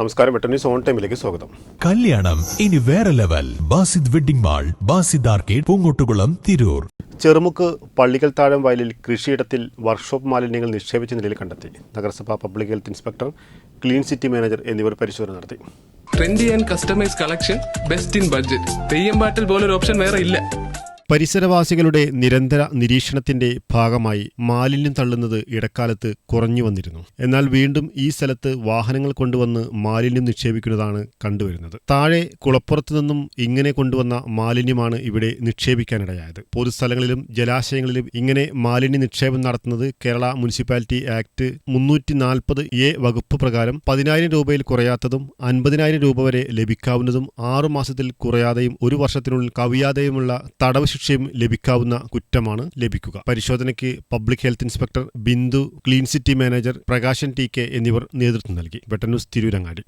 നമസ്കാരം വെട്ട news on ടൈമിലേക്ക് സ്വാഗതം. കല്യാണം ഇനി വേറെ level. Basid wedding mall Basid arcade Poongottukulam Tirur. Cherumukku പള്ളികൾ താഴം വയലിൽ കൃഷിയിടത്തിൽ വർക്ക്ഷോപ്പ് മാലിന്യങ്ങൾ നിക്ഷേപിച്ച നിലയിൽ കണ്ടെത്തി. നഗരസഭാ public health inspector clean city manager എന്നിവർ പരിശോധന നടത്തി. Trendy and customise collection best in budget Theyyam പാട്ടിൽ പോലൊരു ഓപ്ഷൻ വേറെ ഇല്ല. പരിസരവാസികളുടെ നിരന്തര നിരീക്ഷണത്തിന്റെ ഭാഗമായി മാലിന്യം തള്ളുന്നത് ഇടക്കാലത്ത് കുറഞ്ഞു വന്നിരുന്നു. എന്നാൽ വീണ്ടും ഈ സ്ഥലത്ത് വാഹനങ്ങൾ കൊണ്ടുവന്ന് മാലിന്യം നിക്ഷേപിക്കുന്നതാണ് കണ്ടുവരുന്നത്. താഴെ കുളപ്പുറത്തു നിന്നും ഇങ്ങനെ കൊണ്ടുവന്ന മാലിന്യമാണ് ഇവിടെ നിക്ഷേപിക്കാനിടയായത്. പൊതുസ്ഥലങ്ങളിലും ജലാശയങ്ങളിലും ഇങ്ങനെ മാലിന്യ നിക്ഷേപം നടത്തുന്നത് കേരള മുനിസിപ്പാലിറ്റി ആക്ട് മുന്നൂറ്റി നാൽപ്പത് എ വകുപ്പ് പ്രകാരം പതിനായിരം രൂപയിൽ കുറയാത്തതും അൻപതിനായിരം രൂപ വരെ ലഭിക്കാവുന്നതും ആറുമാസത്തിൽ കുറയാതെയും ഒരു വർഷത്തിനുള്ളിൽ കവിയാതെയുമുള്ള തടവ് ശിക്ഷയും ലഭിക്കാവുന്ന കുറ്റമാണ് ലഭിക്കുക. പരിശോധനയ്ക്ക് public health inspector Bindu clean city manager Prakashan T K എന്നിവർ നേതൃത്വം നൽകി. വെട്ടന്യൂസ് തിരൂരങ്ങാടി.